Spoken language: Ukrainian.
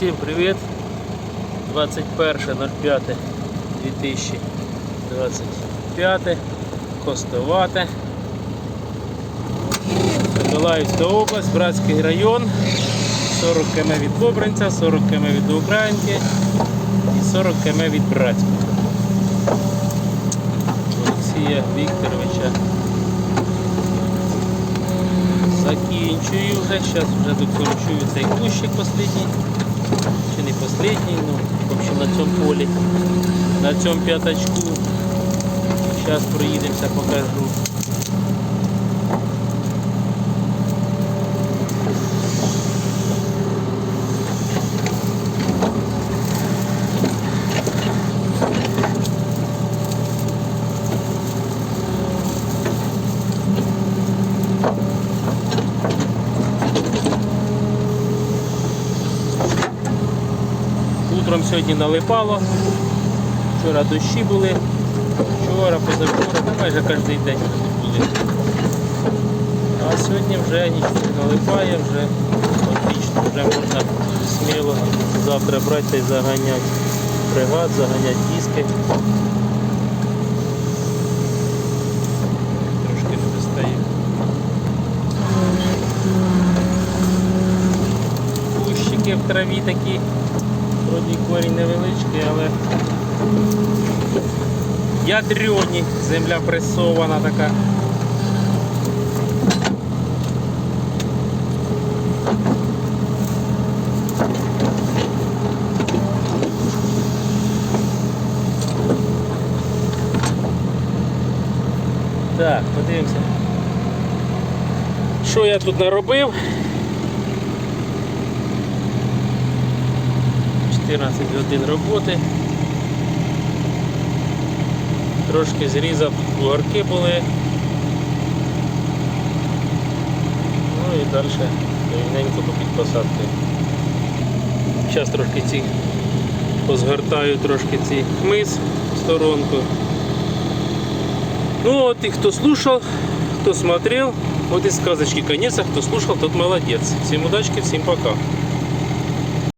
Всім привіт! 21.05.2025 Костовате. Миколаївська область, Братський район. 40 км від Бобринця, 40 км від Українки і 40 км від Братського. Олексія Вікторовича. Закінчую вже, зараз вже докорчую цей кущик останній, чи не останній, ну, в общем, на цьому полі, на цьому п'ятачку. Зараз проїдемося, покажу. Утром сьогодні налипало, вчора дощі були, вчора, позавчора, ну, майже кожен день були. А сьогодні вже нічого не налипає, вже отлично, вже можна сміло завтра брати й заганяти пригад, заганяти диски. Трошки не достає. Кущики в траві такі. Вроді корінь невеличкий, але ядрені, земля пресована така. Так, подивимося. Що я тут наробив? 14 годин роботи. Трошки зрізав, бугорки були. Ну і далі рівненько по підпосадки. Зараз трошки ці позгортаю трошки ці хмиз в сторонку. Ну от і хто слушав, хто смотрел, вот из сказочки конец, а кто слушал, тот молодец. Всем удачки, всем пока.